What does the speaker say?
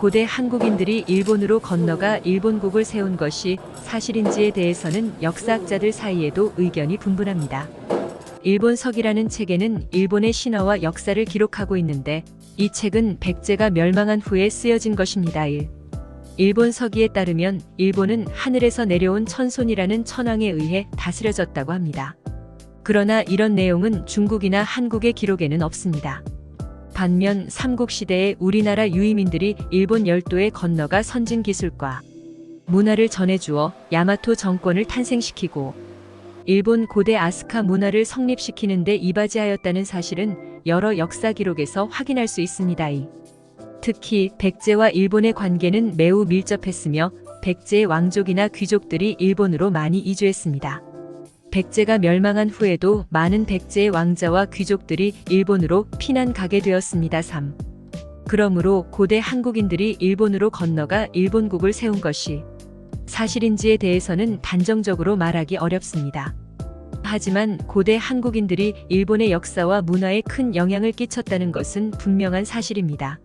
고대 한국인들이 일본으로 건너가 일본국을 세운 것이 사실인지에 대해서는 역사학자들 사이에도 의견이 분분합니다. 일본석이라는 책에는 일본의 신화와 역사를 기록하고 있는데 이 책은 백제가 멸망한 후에 쓰여진 것입니다. 1. 일본 서기에 따르면 일본은 하늘에서 내려온 천손이라는 천왕에 의해 다스려졌다고 합니다. 그러나 이런 내용은 중국이나 한국의 기록에는 없습니다. 반면 삼국시대에 우리나라 유이민들이 일본 열도에 건너가 선진 기술과 문화를 전해주어 야마토 정권을 탄생시키고 일본 고대 아스카 문화를 성립시키는 데 이바지하였다는 사실은 여러 역사 기록에서 확인할 수 있습니다. 이. 특히 백제와 일본의 관계는 매우 밀접했으며 백제의 왕족이나 귀족들이 일본으로 많이 이주했습니다. 백제가 멸망한 후에도 많은 백제의 왕자와 귀족들이 일본으로 피난 가게 되었습니다. 3. 그러므로 고대 한국인들이 일본으로 건너가 일본국을 세운 것이 사실인지에 대해서는 단정적으로 말하기 어렵습니다. 하지만 고대 한국인들이 일본의 역사와 문화에 큰 영향을 끼쳤다는 것은 분명한 사실입니다.